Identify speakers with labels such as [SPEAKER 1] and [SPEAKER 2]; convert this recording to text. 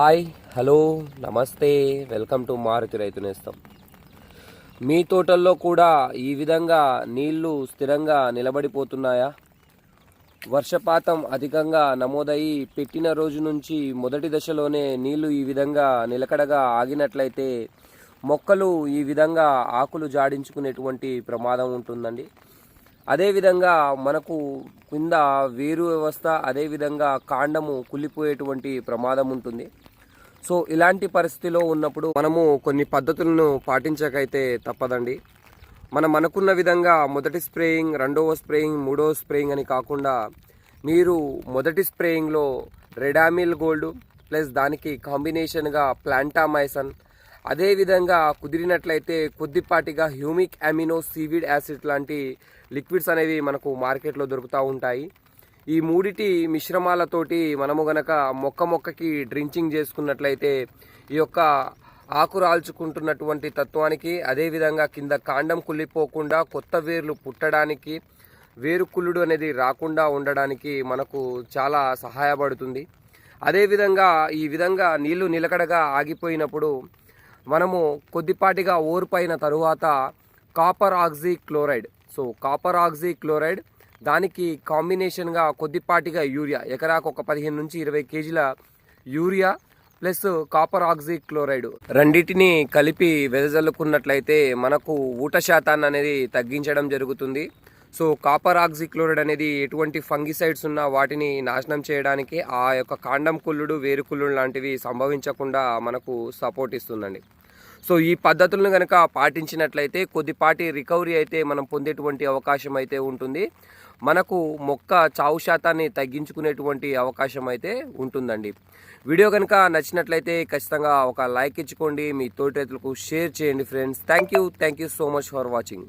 [SPEAKER 1] Hi hello నమస్తే welcome to Maruthi రైతు నేస్తం. మీ తోటల్లో కూడా ఈ విధంగా నీళ్ళు స్థిరంగా నిలబడిపోతున్నాయా? వర్షపాతం అధికంగా నమోదయ్యి పెట్టిన రోజు నుంచి మొదటి దశలోనే నీళ్ళు ఈ విధంగా నిలకడగా ఆగినట్లయితే మొక్కలు ఈ విధంగా ఆకులు జాడించుకునేటువంటి ప్రమాదం ఉంటుందండి. అదేవిధంగా మనకు కింద వేరు వ్యవస్థ అదేవిధంగా కాండము కుళ్ళిపోయేటువంటి ప్రమాదం ఉంటుంది. సో ఇలాంటి పరిస్థితిలో ఉన్నప్పుడు మనము కొన్ని పద్ధతులను పాటించకైతే తప్పదండి. మనం అనుకున్న విధంగా మొదటి స్ప్రేయింగ్ రెండవ స్ప్రేయింగ్ మూడవ స్ప్రేయింగ్ అని కాకుండా మీరు మొదటి స్ప్రేయింగ్లో రెడామిల్ గోల్డ్ ప్లస్ దానికి కాంబినేషన్గా ప్లాంటామైసన్ అదేవిధంగా కుదిరినట్లయితే కొద్దిపాటిగా హ్యూమిక్ అమినో సీవిడ్ యాసిడ్ లాంటి లిక్విడ్స్ అనేవి మనకు మార్కెట్లో దొరుకుతూ ఉంటాయి. ఈ మూడిటి మిశ్రమాలతోటి మనము గనక మొక్క మొక్కకి డ్రించింగ్ చేసుకున్నట్లయితే ఈ యొక్క ఆకు రాల్చుకుంటున్నటువంటి తత్వానికి అదేవిధంగా కింద కాండం కుళ్ళిపోకుండా కొత్త వేర్లు పుట్టడానికి వేరు కుళ్ళుడు అనేది రాకుండా ఉండడానికి మనకు చాలా సహాయపడుతుంది. అదేవిధంగా ఈ విధంగా నీళ్ళు నిలకడగా ఆగిపోయినప్పుడు మనము కొద్దిపాటిగా ఓర్పైన తరువాత copper oxy chloride so copper oxy chloride దానికి కాంబినేషన్గా కొద్దిపాటిగా యూరియా ఎకరాకు ఒక పదిహేను నుంచి ఇరవై కేజీల urea plus copper oxy chloride రెండింటిని కలిపి వెదజల్లుకున్నట్లయితే మనకు ఊట శాతాన్ని అనేది తగ్గించడం జరుగుతుంది. సో కాపర్ ఆక్సీ క్లోరైడ్ అనేది ఎటువంటి ఫంగిసైడ్స్ ఉన్న వాటిని నాశనం చేయడానికి ఆ యొక్క కాండం కుళ్ళుడు వేరుకుళ్ళుడు లాంటివి సంభవించకుండా మనకు సపోర్ట్ ఇస్తుందండి. సో ఈ పద్ధతులను కనుక పాటించినట్లయితే కొద్దిపాటి రికవరీ అయితే మనం పొందేటువంటి అవకాశం అయితే ఉంటుంది. మనకు మొక్క చావు శాతాన్ని తగ్గించుకునేటువంటి అవకాశం అయితే ఉంటుందండి. వీడియో కనుక నచ్చినట్లయితే ఖచ్చితంగా ఒక లైక్ ఇచ్చుకోండి. మీ తోటి రైతులకు షేర్ చేయండి friends. Thank you thank you so much for watching.